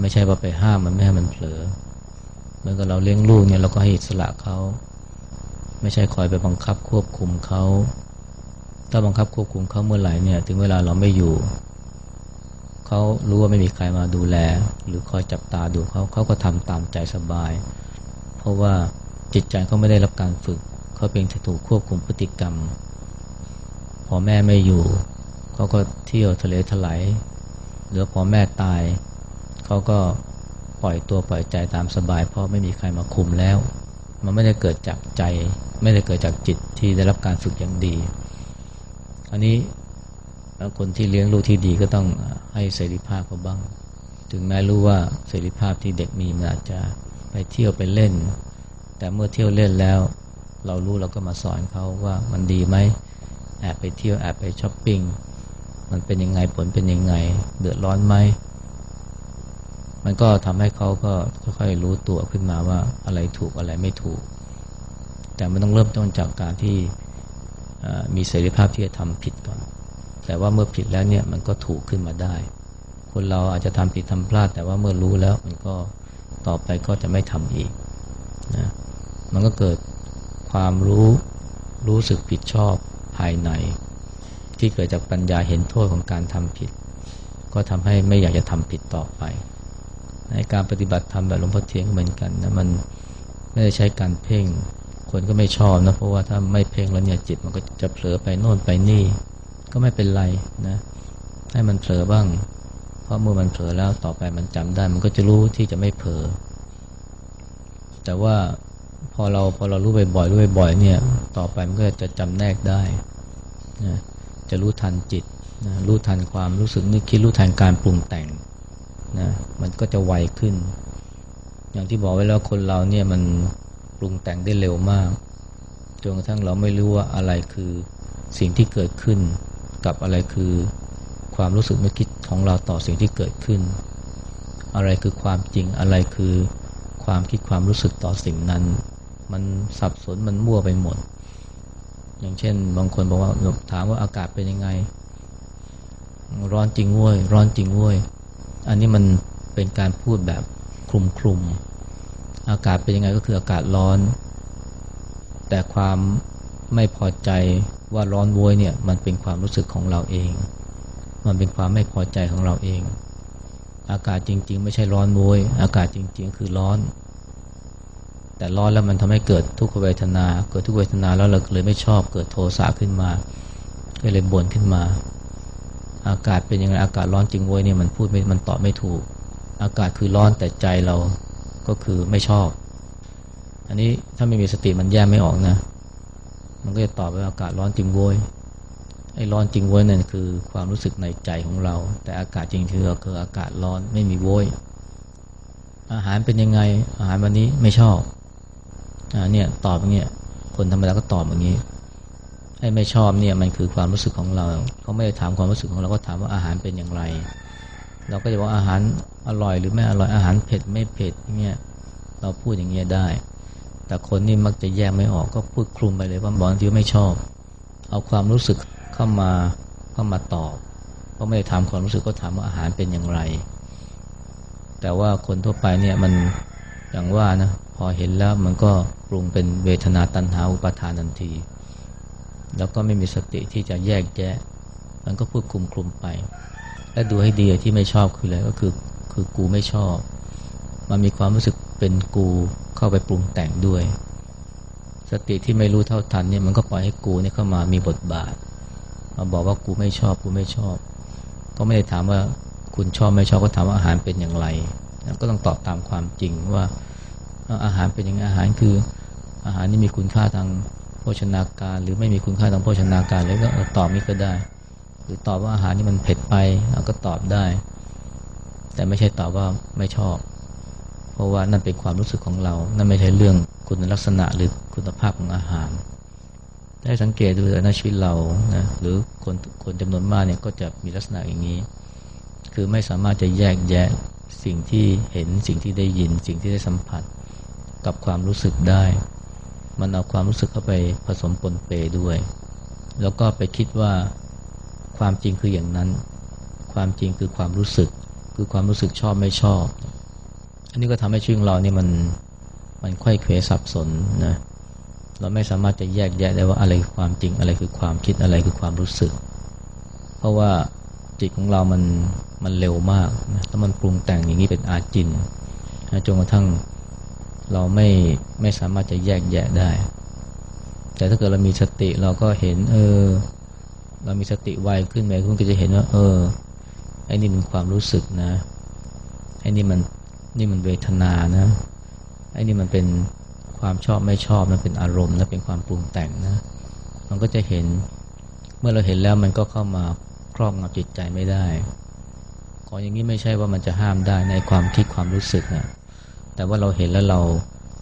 ไม่ใช่ว่าไปห้ามมันไม่ให้มันเผลอเหมือนกับเราเลี้ยงลูกเนี่ยเราก็ให้อิสระเขาไม่ใช่คอยไปบังคับควบคุมเขาถ้าบังคับควบคุมเขาเมื่อไหร่เนี่ยถึงเวลาเราไม่อยู่ เขารู้ว่าไม่มีใครมาดูแล หรือคอยจับตาดูเขาเขาก็ทำตามใจสบาย เพราะว่าจิตใจเขาไม่ได้รับการฝึก เขาเพียงแต่ถูกควบคุมพฤติกรรม พอแม่ไม่อยู่ เขาก็เที่ยวทะเลถลายหรือพอแม่ตาย เขาก็ปล่อยตัวปล่อยใจตามสบาย เพราะไม่มีใครมาคุมแล้ว มันไม่ได้เกิดจากใจ ไม่ได้เกิดจากจิตที่ได้รับการฝึกอย่างดี อันนี้คนที่เลี้ยงลูกที่ดีก็ต้องให้เสรีภาพเขาบ้าง ถึงแม้รู้ว่าเสรีภาพที่เด็กมีมันอาจจะไปเที่ยวไปเล่น แต่เมื่อเที่ยวเล่นแล้ว เรารู้เราก็มาสอนเขาว่ามันดีไหมแอบไปเที่ยวแอบไปช้อปปิ้งมันเป็นยังไงผลเป็นยังไง เดือดร้อนไหม มันก็ทำให้เขาก็ค่อยๆรู้ตัวขึ้นมาว่าอะไรถูกอะไรไม่ถูก แต่มันต้องเริ่มต้นจากการที่มีเสรีภาพที่จะทำผิดก่อน แต่ว่าเมื่อผิดแล้วเนี่ยมันก็ถูกขึ้นมาได้ คนเราอาจจะทำผิดทำพลาด แต่ว่าเมื่อรู้แล้วมันก็ต่อไปก็จะไม่ทำอีกนะมันก็เกิดความรู้รู้สึกผิดชอบภายใน ที่เกิดจากปัญญาเห็นโทษของการทำผิด ก็ทำให้ไม่อยากจะทำผิดต่อไป ในการปฏิบัติธรรมแบบหลวงพ่อเทียนเหมือนกันนะมันไม่ได้ใช้การเพ่ง คนก็ไม่ชอบนะเพราะว่าถ้าไม่เพ่งแล้วเนี่ยจิตมันก็จะเผลอไปโน่นไปนี่ ก็ไม่เป็นไรนะ ให้มันเผลอบ้าง เพราะเมื่อมันเผลอแล้วต่อไปมันจำได้ มันก็จะรู้ที่จะไม่เผลอแต่ว่าพอเราพอเรารู้บ่อยๆรู้บ่อยๆเนี่ย ต่อไปมันก็จะจำแนกได้นะจะรู้ทันจิตนะรู้ทันความรู้สึกนึกคิดรู้ทันการปรุงแต่ง นะมันก็จะไวขึ้น อย่างที่บอกไว้แล้วคนเราเนี่ยมันปรุงแต่งได้เร็วมากจนกระทั่งเราไม่รู้ว่าอะไรคือสิ่งที่เกิดขึ้น กับอะไรคือความรู้สึกนึกคิดของเราต่อสิ่งที่เกิดขึ้น อะไรคือความจริงอะไรคือความคิดความรู้สึกต่อสิ่งนั้น มันสับสนมันมั่วไปหมด อย่างเช่น บางคนบอกว่าถามว่าอากาศเป็นยังไง ร้อนจริงเว้ยร้อนจริงเว้ย อันนี้มันเป็นการพูดแบบคลุมคลุมอากาศเป็นยังไงก็คืออากาศร้อน แต่ความไม่พอใจว่าร้อนโวยเนี่ยมันเป็นความรู้สึกของเราเอง มันเป็นความไม่พอใจของเราเอง อากาศจริง ๆ ไม่ใช่ร้อนโวยอากาศจริง ๆ คือร้อน แต่ร้อนแล้วมันทำให้เกิดทุกขเวทนา เกิดทุกเวทนาแล้วเราเลยไม่ชอบเกิดโทสะขึ้นมา ก็เลยบ่นขึ้นมา อากาศเป็นยังไงอากาศร้อนจริงเว้ยเนี่ยมันพูดไม่มันตอบไม่ถูก อากาศคือร้อนแต่ใจเราก็คือไม่ชอบ อันนี้ถ้าไม่มีสติมันแยกไม่ออกนะ มันก็จะตอบว่าอากาศร้อนจริงเว้ยไอ้ร้อนจริงเว้ยนั่นคือความรู้สึกในใจของเรา แต่อากาศจริงคือคืออากาศร้อนไม่มีโว้ยอาหารเป็นยังไงอาหารวันนี้ไม่ชอบอ่าเนี่ยตอบอย่างเงี้ยคนธรรมดาก็ตอบอย่างนี้ ไอ้ไม่ชอบเนี่ยมันคือความรู้สึกของเรา เขาไม่ได้ถามความรู้สึกของเราก็ถามว่าอาหารเป็นอย่างไร เราก็จะบอกอาหารอร่อยหรือไม่อร่อยอาหารเผ็ดไม่เผ็ดเงี้ยเราพูดอย่างเงี้ยได้ แต่คนนี่มักจะแยกไม่ออกก็พูดคลุมไปเลยว่าบอกที่ไม่ชอบ เอาความรู้สึกเข้ามาเข้ามาตอบเพราะไม่ได้ถามความรู้สึกก็ถามว่าอาหารเป็นอย่างไร แต่ว่าคนทั่วไปเนี่ยมันอย่างว่านะพอเห็นแล้วมันก็ปรุงเป็นเวทนาตัณหาอุปทานทันที แล้วก็ไม่มีสติที่จะแยกแยะ มันก็พูดคลุมคลุมไป และดูให้ดีที่ไม่ชอบคืออะไรก็คือคือกูไม่ชอบ มันมีความรู้สึกเป็นกูเข้าไปปรุงแต่งด้วย สติที่ไม่รู้เท่าทันเนี่ยมันก็ปล่อยให้กูเนี่ยเข้ามามีบทบาท มาบอกว่ากูไม่ชอบกูไม่ชอบ ก็ไม่ได้ถามว่าคุณชอบไม่ชอบก็ถามว่าอาหารเป็นอย่างไร ก็ต้องตอบตามความจริงว่าอาหารเป็นอยังไงอาหารคืออาหารนี่มีคุณค่าทาง ชนาการ หรือไม่มีคุณค่าทางโภชนาการเลยก็ตอบนี้ก็ได้ หรือตอบว่าอาหารนี่มันเผ็ดไปก็ตอบได้ แต่ไม่ใช่ตอบว่าไม่ชอบ เพราะว่านั่นเป็นความรู้สึกของเรา นั่นไม่ใช่เรื่องคุณลักษณะหรือคุณภาพของอาหาร ได้สังเกตดูในชีวิตเรานะหรือคนคนจำนวนมากเนี่ยก็จะมีลักษณะอย่างนี้ คือไม่สามารถจะแยกแยะสิ่งที่เห็นสิ่งที่ได้ยิน สิ่งที่ได้สัมผัสกับความรู้สึกได้ มันเอาความรู้สึกเข้าไปผสมปนเปด้วย แล้วก็ไปคิดว่าความจริงคืออย่างนั้น ความจริงคือความรู้สึก คือความรู้สึกชอบไม่ชอบ อันนี้ก็ทำให้ชีวิตเรานี่มันมันค่อยเควสับสนนะเราไม่สามารถจะแยกแยะได้ว่าอะไรคือความจริงอะไรคือความคิดอะไรคือความรู้สึก เพราะว่าจิตของเรามันมันเร็วมากนะแล้วมันปรุงแต่งอย่างนี้เป็นอาจินนะจนกระทั่ง เราไม่ไม่สามารถจะแยกแยะได้ แต่ถ้าเกิดเรามีสติเราก็เห็น เออ เรามีสติไวขึ้นไหมคุณก็จะเห็นว่า เออไอ้นี่มันความรู้สึกนะไอ้นี่มันนี่มันเวทนานะไอ้นี่มันเป็นความชอบไม่ชอบนะเป็นอารมณ์นะเป็นความปรุงแต่งนะ มันก็จะเห็นเมื่อเราเห็นแล้วมันก็เข้ามาครอบงำจิตใจไม่ได้ขออย่างนี้ไม่ใช่ว่ามันจะห้ามได้ในความคิดความรู้สึกนะ แต่ว่าเราเห็นแล้วเรา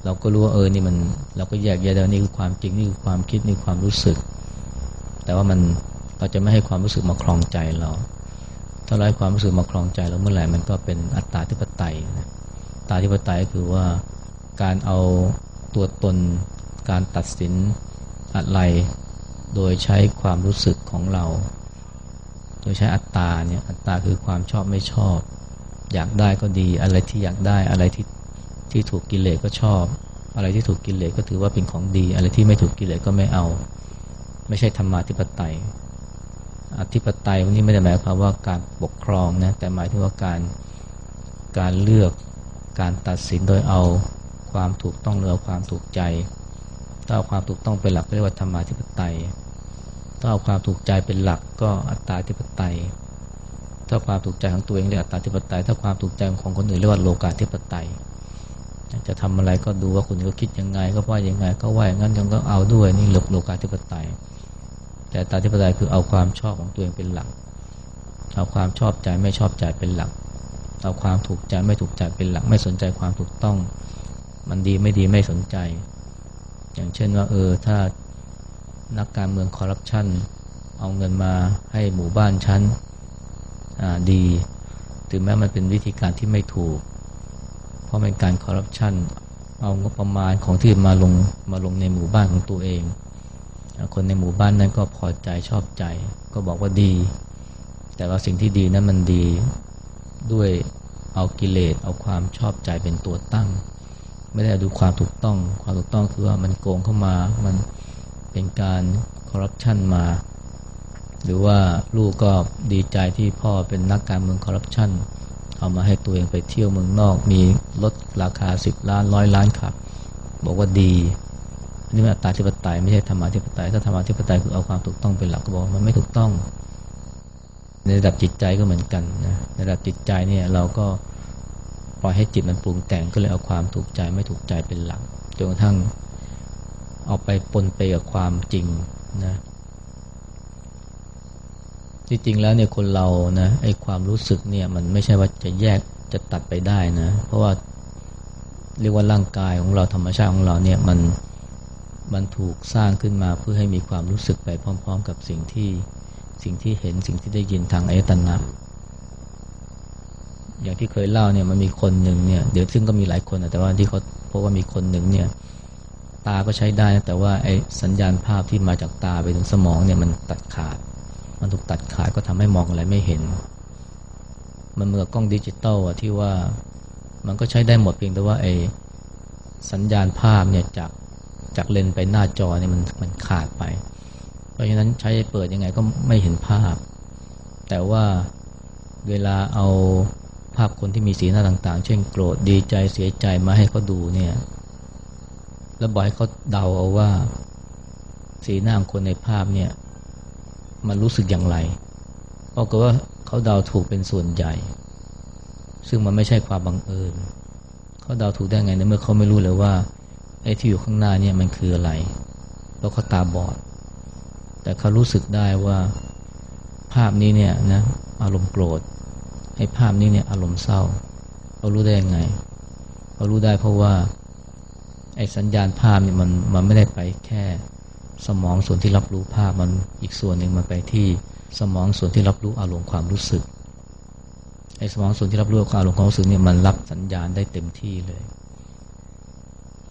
เราก็รู้ว่าเออนี่มันเราก็แยกแยะแล้วนี่คือความจริงนี่คือความคิดนี่ความรู้สึก แต่ว่ามันเราจะไม่ให้ความรู้สึกมาครองใจเรา ถ้าเราให้ความรู้สึกมาครองใจเราเมื่อไหร่มันก็เป็นอัตตาธิปไตยนะตาธิปไตยก็คือว่าการเอาตัวตนการตัดสินอะไร โดยใช้ความรู้สึกของเรา โดยใช้อัตตาเนี่ยอัตตาคือความชอบไม่ชอบ อยากได้ก็ดีอะไรที่อยากได้อะไรที่ ที่ถูกกิเลสก็ชอบ อะไรที่ถูกกิเลสก็ถือว่าเป็นของดี อะไรที่ไม่ถูกกิเลสก็ไม่เอา ไม่ใช่ธรรมาธิปไตยอธิปไตยวันนี้ไม่ได้หมายความว่าการปกครองนะแต่หมายถึงว่าการการเลือกการตัดสินโดยเอาความถูกต้องหรือความถูกใจถ้าเอาความถูกต้องเป็นหลักเรียกว่าธรรมาธิปไตยถ้าเอาความถูกใจเป็นหลักก็อัตตาธิปไตย ถ้าความถูกใจของตัวเองเรียกอัตตาธิปไตย ถ้าความถูกใจของคนอื่นเรียกว่าโลกาธิปไตย จะทำอะไรก็ดูว่าคนอื่นเขาคิดยังไง ก็ว่ายังไงก็ว่าอย่างนั้นยังก็เอาด้วยนี่หลบโลกาธิปไตย แต่ตาธิปไตยคือเอาความชอบของตัวเองเป็นหลัก เอาความชอบใจไม่ชอบใจเป็นหลัก เอาความถูกใจไม่ถูกใจเป็นหลัก ไม่สนใจความถูกต้อง มันดีไม่ดีไม่สนใจ อย่างเช่นว่าเออถ้านักการเมืองคอร์รัปชันเอาเงินมาให้หมู่บ้านชั้นดี ถึงแม้มันเป็นวิธีการที่ไม่ถูก เพราะเป็นการคอร์รัปชันเอางบประมาณของที่มาลงมาลงในหมู่บ้านของตัวเอง คนในหมู่บ้านนั้นก็พอใจชอบใจ ก็บอกว่าดี แต่ว่าสิ่งที่ดีนั้นมันดีด้วยเอากิเลสเอาความชอบใจเป็นตัวตั้ง ไม่ได้ดูความถูกต้อง ความถูกต้องคือว่ามันโกงเข้ามามันเป็นการคอร์รัปชันมา หรือว่าลูกก็ดีใจที่พ่อเป็นนักการเมืองคอร์รัปชันเเอามาให้ตัวเองไปเที่ยวเมืองนอก มีลดราคาสิบล้านร้อยล้านขับ บอกว่าดีอันนี้มันอัตตาธิปไตยไม่ใช่ธรรมาธิปไตยถ้าธรรมาธิปไตยคือเอาความถูกต้องเป็นหลักก็บอกมันไม่ถูกต้อง ในระดับจิตใจก็เหมือนกันนะในระดับจิตใจเนี่ยเราก็ปล่อยให้จิตมันปรุงแต่งก็เลยเอาความถูกใจไม่ถูกใจเป็นหลักจนกระทั่งเอาไปปนไปกับความจริงนะ ที่จริงแล้วเนี่ยคนเรานะไอ้ความรู้สึกเนี่ยมันไม่ใช่ว่าจะแยกจะตัดไปได้นะ เพราะว่าเรียกว่าร่างกายของเราธรรมชาติของเราเนี่ยมันมันถูกสร้างขึ้นมาเพื่อให้มีความรู้สึกไปพร้อม ๆ กับสิ่งที่สิ่งที่เห็นสิ่งที่ได้ยินทางอายตนะ อย่างที่เคยเล่าเนี่ยมันมีคนหนึ่งเนี่ยเดี๋ยวซึ่งก็มีหลายคนแต่ว่าที่เขาพบว่ามีคนหนึ่งเนี่ยตาก็ใช้ได้นะแต่ว่าไอ้สัญญาณภาพที่มาจากตาไปถึงสมองเนี่ยมันตัดขาด มันถูกตัดขาดก็ทำให้มองอะไรไม่เห็น มันเหมือนกล้องดิจิตอลอะที่ว่ามันก็ใช้ได้หมดเพียงแต่ว่าไอ้สัญญาณภาพเนี่ยจากจากเลนไปหน้าจอเนี่ยมันมันขาดไป เพราะฉะนั้นใช้เปิดยังไงก็ไม่เห็นภาพ แต่ว่าเวลาเอาภาพคนที่มีสีหน้าต่างๆ เช่นโกรธดีใจเสียใจมาให้เขาดูเนี่ย แล้วบอกให้เขาเดาเอาว่า สีหน้าคนในภาพเนี่ย มันรู้สึกอย่างไรปรากฏว่าเขาเดาถูกเป็นส่วนใหญ่ ซึ่งมันไม่ใช่ความบังเอิญ เขาเดาถูกได้ไงในเมื่อเขาไม่รู้เลยว่าไอ้ที่อยู่ข้างหน้าเนี่ยมันคืออะไรเพราะเขาตาบอด แต่เขารู้สึกได้ว่าภาพนี้เนี่ยนะอารมณ์โกรธไอ้ภาพนี้เนี่ยอารมณ์เศร้าเขารู้ได้ยังไงเขารู้ได้เพราะว่าไอ้สัญญาณภาพเนี่ยมันมันไม่ได้ไปแค่ สมองส่วนที่รับรู้ภาพมันอีกส่วนหนึ่งมันไปที่สมองส่วนที่รับรู้อารมณ์ความรู้สึกไอ้สมองส่วนที่รับรู้อารมณ์ความรู้สึกเนี่ยมันรับสัญญาณได้เต็มที่เลย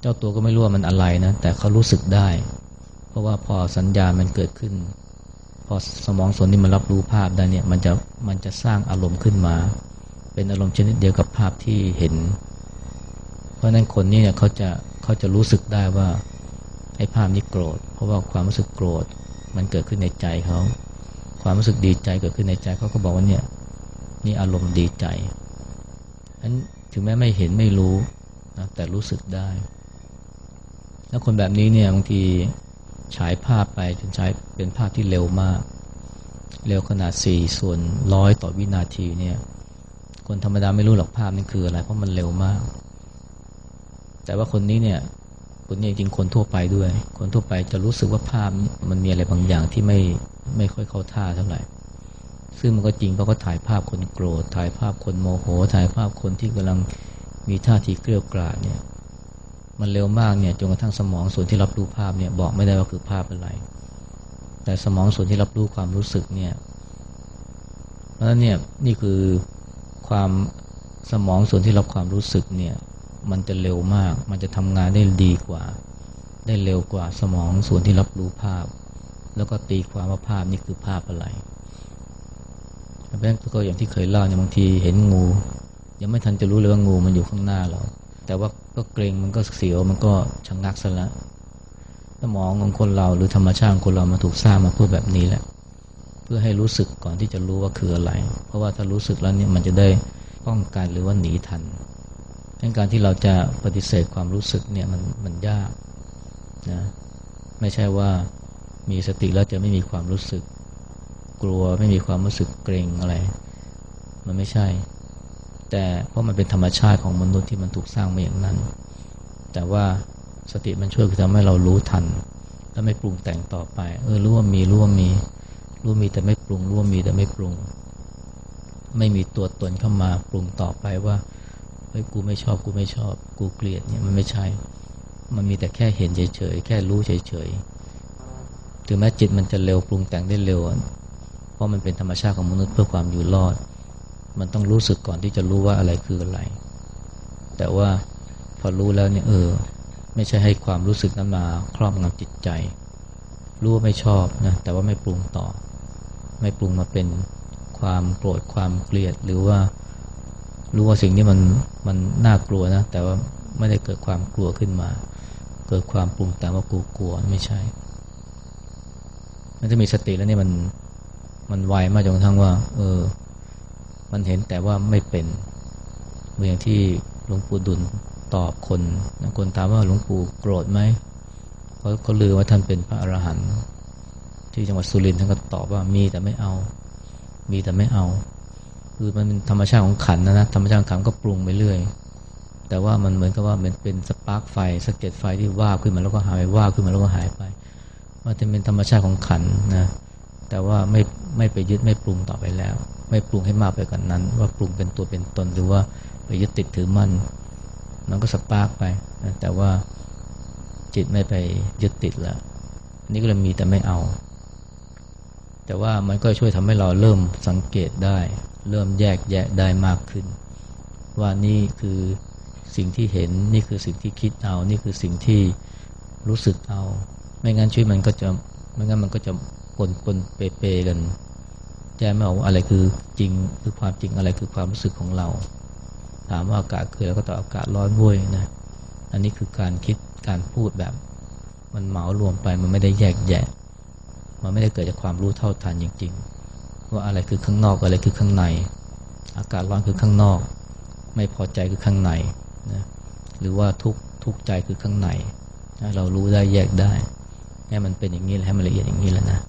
เจ้าตัวก็ไม่รู้ว่ามันอะไรนะ แต่เขารู้สึกได้ เพราะว่าพอสัญญาณมันเกิดขึ้น พอสมองส่วนนี้มันรับรู้ภาพได้เนี่ยมันจะมันจะสร้างอารมณ์ขึ้นมา เป็นอารมณ์ชนิดเดียวกับภาพที่เห็น เพราะนั้นคนนี้เนี่ยเขาจะเขาจะรู้สึกได้ว่า ไอ้ภาพนี้โกรธ เพราะว่าความรู้สึกโกรธ มันเกิดขึ้นในใจเขาความรู้สึกดีใจเกิดขึ้นในใจเขาก็บอกว่าเนี่ยนี่อารมณ์ดีใจนั้นถึงแม้ไม่เห็นไม่รู้นะแต่รู้สึกได้ แล้วคนแบบนี้เนี่ยบางทีฉายภาพไปจนใช้เป็นภาพที่เร็วมาก เร็วขนาด 4 ส่วนร้อยต่อวินาทีเนี่ยคนธรรมดาไม่รู้หรอกภาพนี่คืออะไรเพราะมันเร็วมาก แต่ว่าคนนี้เนี่ย คนนี้จริงคนทั่วไปด้วย คนทั่วไปจะรู้สึกว่าภาพมันมีอะไรบางอย่างที่ไม่ไม่ค่อยเข้าท่าเท่าไหร่ ซึ่งมันก็จริงเพราะเขาถ่ายภาพคนโกรธ ถ่ายภาพคนโมโห ถ่ายภาพคนที่กำลังมีท่าทีเกลียวกราดเนี่ย มันเร็วมากเนี่ยจนกระทั่งสมองส่วนที่รับรู้ภาพเนี่ยบอกไม่ได้ว่าคือภาพอะไร แต่สมองส่วนที่รับรู้ความรู้สึกเนี่ย เพราะฉะนั้นเนี่ยนี่คือความสมองส่วนที่รับความรู้สึกเนี่ย มันจะเร็วมาก มันจะทำงานได้ดีกว่า ได้เร็วกว่าสมองส่วนที่รับรู้ภาพ แล้วก็ตีความว่าภาพนี่คือภาพอะไรเพราะฉะนั้นก็อย่างที่เคยเล่าเนี่ยบางทีเห็นงู ยังไม่ทันจะรู้เลยว่างูมันอยู่ข้างหน้าเรา แต่ว่าก็เกรงมันก็เสียวมันก็ชะงงักซะล้วสมองของคนเราหรือธรรมชาติของคนเรามาถูกสร้างมาเพื่อแบบนี้แหละ เพื่อให้รู้สึกก่อนที่จะรู้ว่าคืออะไร เพราะว่าถ้ารู้สึกแล้วเนี่ยมันจะได้ป้องกันหรือว่าหนีทัน ดังการที่เราจะปฏิเสธความรู้สึกเนี่ยมันมันยากนะไม่ใช่ว่ามีสติแล้วจะไม่มีความรู้สึกกลัวไม่มีความรู้สึกเกรงอะไร มันไม่ใช่ แต่เพราะมันเป็นธรรมชาติของมนุษย์ที่มันถูกสร้างมาอย่างนั้น แต่ว่าสติมันช่วยคือทำให้เรารู้ทัน แล้วไม่ปรุงแต่งต่อไป เออรู้ว่ามีรู้ว่ามีรู้มีแต่ไม่ปรุงรู้ว่ามีแต่ไม่ปรุง ไม่มีตัวตนเข้ามาปรุงต่อไปว่า ฮ้ยกูไม่ชอบกูไม่ชอบ กูเกลียดเนี่ยมันไม่ใช่ มันมีแต่แค่เห็นเฉยๆแค่รู้เฉยๆถึงแม้จิตมันจะเร็วปรุงแต่งได้เร็ว เพราะมันเป็นธรรมชาติของมนุษย์เพื่อความอยู่รอด มันต้องรู้สึกก่อนที่จะรู้ว่าอะไรคืออะไร แต่ว่าพอรู้แล้วเนี่ยเออ ไม่ใช่ให้ความรู้สึกนั้นมาครอบงำจิตใจ รู้ว่าไม่ชอบนะแต่ว่าไม่ปรุงต่อ ไม่ปรุงมาเป็นความโกรธความเกลียดหรือว่า รู้ว่าสิ่งนี้มันมันน่ากลัวนะ แต่ว่าไม่ได้เกิดความกลัวขึ้นมา เกิดความปรุงแต่ว่ากูกลัวไม่ใช่ มันจะมีสติแล้วนี่มันมันไวมากจนกระทั่งว่า เออ มันเห็นแต่ว่าไม่เป็นเหมือนที่หลวงปู่ดุลตอบคนคนถามว่าหลวงปู่โกรธไหมเขาเขาลือว่าท่านเป็นพระอรหันต์ที่จังหวัดสุรินทร์ท่านก็ตอบว่ามีแต่ไม่เอา มีแต่ไม่เอา คือมันเป็นธรรมชาติของขันนะนะธรรมชาติของขันก็ปรุงไปเรื่อย แต่ว่ามันเหมือนกับว่ามันเป็นสปาร์กไฟสเก็ตไฟที่ว่าขึ้นมาแล้วก็หายไปว่าขึ้นมาแล้วก็หายไป มันจะเป็นธรรมชาติของขันนะแต่ว่าไม่ไม่ไปยึดไม่ปรุงต่อไปแล้ว ไม่ปรุงให้มากไปกว่านนั้น ว่าปรุงเป็นตัวเป็นตนหรือว่าไปยึดติดถือมั่นมันก็สปาร์กไปนะแต่ว่าจิตไม่ไปยึดติดแล้วนี่ก็เลยมีแต่ไม่เอา แต่ว่ามันก็ช่วยทำให้เราเริ่มสังเกตได้ เริ่มแยกแยะได้มากขึ้น ว่านี่คือสิ่งที่เห็นนี่คือสิ่งที่คิดเอา นี่คือสิ่งที่รู้สึกเอา ไม่งั้นชีวิตมันก็จะไม่งั้นมันก็จะปนปนเปเปกันแยกไม่ออกว่าอะไรคือจริงคือความจริงอะไรคือความรู้สึกของเรา ถามว่าอากาศคือแล้วก็ตอบอากาศร้อนวุ้ยนะอันนี้คือการคิดการพูดแบบ มันเหมารวมไปมันไม่ได้แยกแยะ มันไม่ได้เกิดจากความรู้เท่าทันจริง ๆ ว่าอะไรคือข้างนอกอะไรคือข้างใน อากาศร้อนคือข้างนอก ไม่พอใจคือข้างในนะหรือว่าทุกทุกใจคือข้างใน เรารู้ได้แยกได้ ให้มันเป็นอย่างนี้ให้มันละเอียดอย่างนี้แล้วนะ